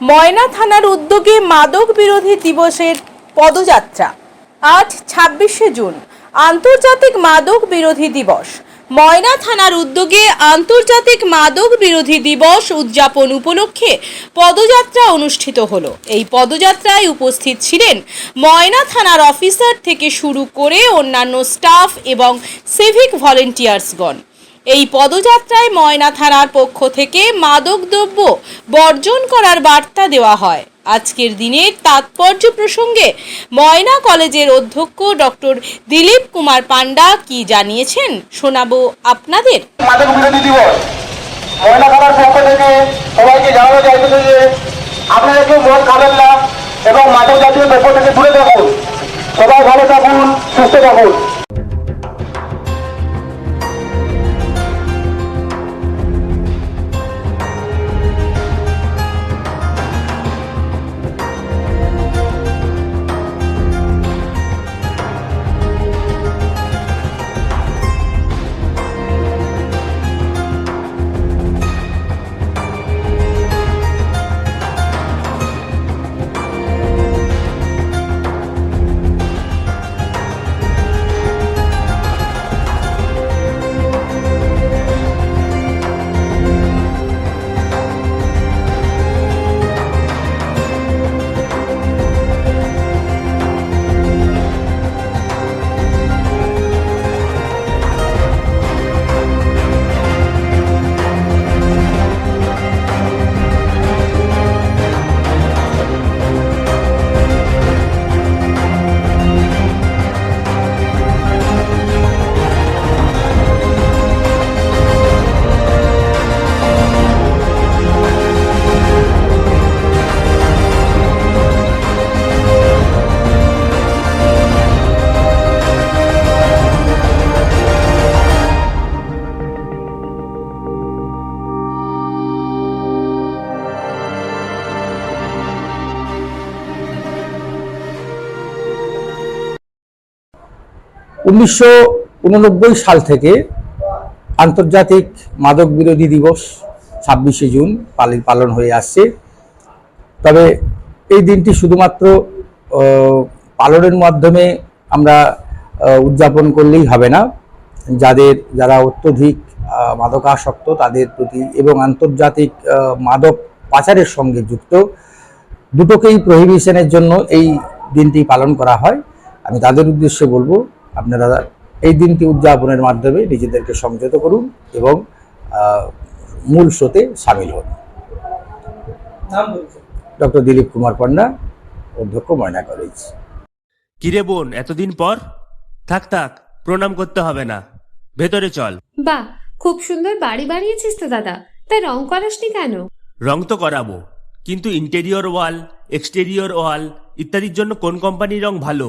ময়না থানার উদ্যোগে মাদক বিরোধী দিবসের পদযাত্রা। আজ ছাব্বিশে জুন, আন্তর্জাতিক মাদক বিরোধী দিবস। ময়না থানার উদ্যোগে আন্তর্জাতিক মাদক বিরোধী দিবস উদযাপন উপলক্ষে পদযাত্রা অনুষ্ঠিত হলো। এই পদযাত্রায় উপস্থিত ছিলেন ময়না থানার অফিসার থেকে শুরু করে অন্যান্য স্টাফ এবং সিভিক ভলেন্টিয়ার্সগণ। এই পদযাত্রায় ময়না থানার পক্ষ থেকে মাদকদ্রব্য বর্জন করার বার্তা দেওয়া হয়। আজকের দিনের তাৎপর্য প্রসঙ্গে ময়না কলেজের অধ্যক্ষ ডক্টর দিলীপ কুমার পান্ডা কি জানিয়েছেন শোনাবো আপনাদের। বিরোধী দিবস। ময়না থানার পক্ষ থেকে সবাইকে জানানো যে আপনারা কেউ মদ খাবেন না এবং মাদক জাতীয় দ্রব্য থেকে দূরে থাকুন। সবাই ভালো থাকুন, সুস্থ থাকুন। উনিশশো উননব্বই সাল থেকে আন্তর্জাতিক মাদক বিরোধী দিবস ছাব্বিশে জুন পালি- পালন হয়ে আসছে। তবে এই দিনটি শুধুমাত্র পালনের মাধ্যমে আমরা উদযাপন করলেই হবে না। যাদের, যারা অত্যধিক মাদকাসক্ত, তাদের প্রতি এবং আন্তর্জাতিক মাদক পাচারের সঙ্গে যুক্ত, দুটোকেই প্রহিবিশনের জন্য এই দিনটি পালন করা হয়। আমি তাদের উদ্দেশ্যে বলব আপনারা এই দিনটি উদযাপনের মাধ্যমে নিজেদেরকে সংযত করুন এবং আহ, মূল স্রোতে সামিল হন। ডক্টর দিলীপ কুমার পান্ডা অধ্যক্ষ ময়না কলেজ। কিরে বোন এতদিন পর? থাক থাক প্রণাম করতে হবে না। ভেতরে চল। বাহ খুব সুন্দর বাড়ি বানিয়েছিস তো দাদা। তাই রং করাসনি কেন? রং তো করাবো কিন্তু ইন্টেরিয়র ওয়াল এক্সটেরিয়র ওয়াল ইত্যাদির জন্য কোন কোম্পানির রং ভালো?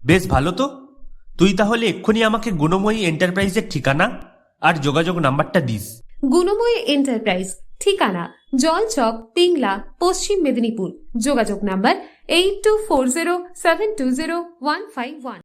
বেশ ভালো তো। তুই তাহলে এক্ষুনি আমাকে গুণময়ী এন্টারপ্রাইজের ঠিকানা আর যোগাযোগ নাম্বারটা দিস। গুণময়ী এন্টারপ্রাইজ ঠিকানা, জলচক তিংলা পশ্চিম মেদিনীপুর। যোগাযোগ number eight two four zero seven two zero one five one